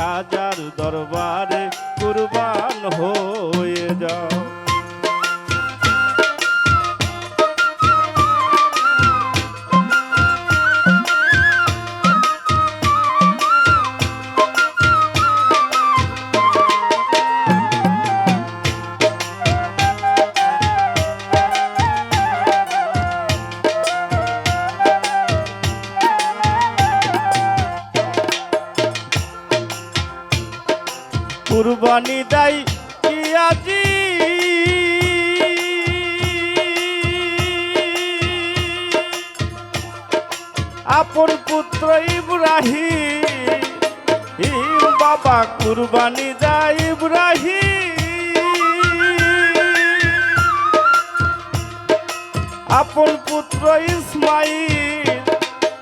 খাজার দরবারে কুরবান হয়ে যাও। কুরবানি দেয় পিয়াজি আপন পুত্র ইব্রাহিম, বাবা কুরবানি দেয় ইব্রাহিম। আপন পুত্র ইসমাইল,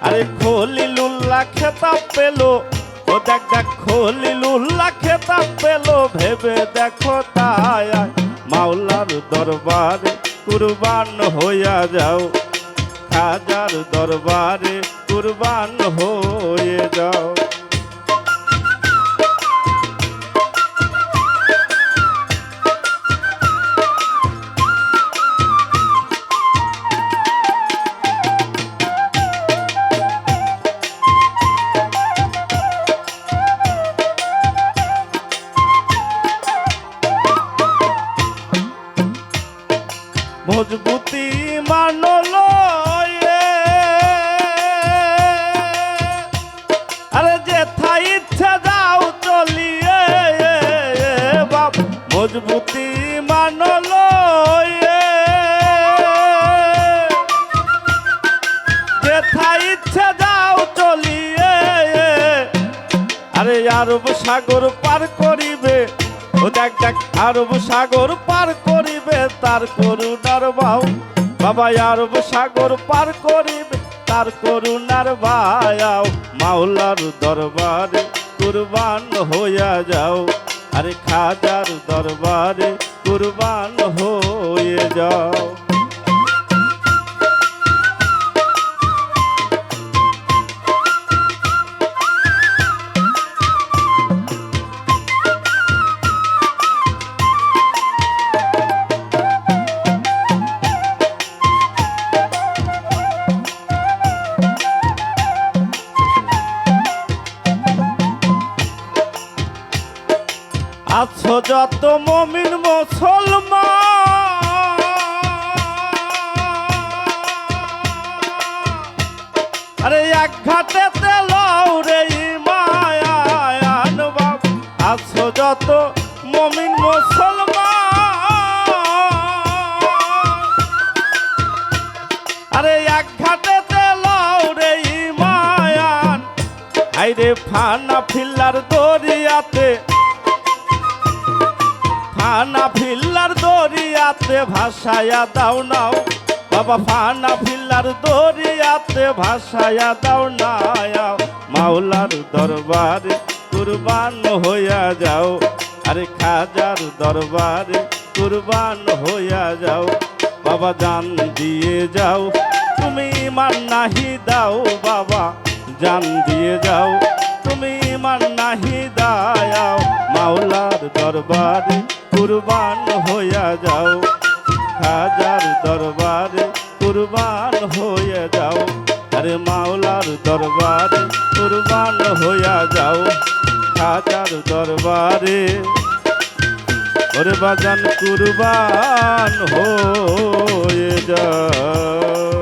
আরে খলিলুল্লাহ খেতাব পেল দেখ দেখ খলিলুল্লাহ খেতাব পেল, ভেবে দেখো তাই মাওলার দরবারে কুরবান হইয়া যাও খাজার দরবারে কুরবান হয়ে যাও। মজবুতি মানলো। আরে যেথা ইচ্ছা যাও চলিয়ে, বাপ, মজবুতি মানলো। যেথা ইচ্ছা যাও চলিয়ে, আরে আরব সাগর পার করিবে দেখ দেখ, আরব সাগর পার করিবে তার করুণার বাউ বাবা, আরব সাগর পার করিবে তার করুণার বায়াও। মাওলার দরবারে কুরবান হইয়া যাও, আরে খাজার দরবারে কুরবান হয়ে যাও। আছো যত মমিন মুসলমান। আরে এক ঘাটে তেলাও রে মায়ান বাপ আছো যত মমিন মুসলমান। আরে এক ঘাটে তেলাও রে মায়ান আইরে ফানা ফিল্লার দরিয়াতে ফানা ফিল্লার দরিয়াতে ভাসায়া দাও নাও। বাবা, ফানা ফিল্লার দরিয়াতে ভাসায়া দাও নাও। মাওলার দরবারে কুরবান হইয়া যাও। আরে খাজার দরবারে কুরবান হইয়া যাও। বাবা, জান দিয়ে যাও। তুমি মান নাহি দাও বাবা, জান দিয়ে যাও। তুমি মান নাহি দাও। মাওলার দরবারে কুরবান হইয়া যাও। খাজার দরবারে কুরবান হয়ে যাও। আরে মাওলার দরবারে কুরবান হইয়া যাও। খাজার দরবারে ওরে বাজান কুরবান হয়ে যাও।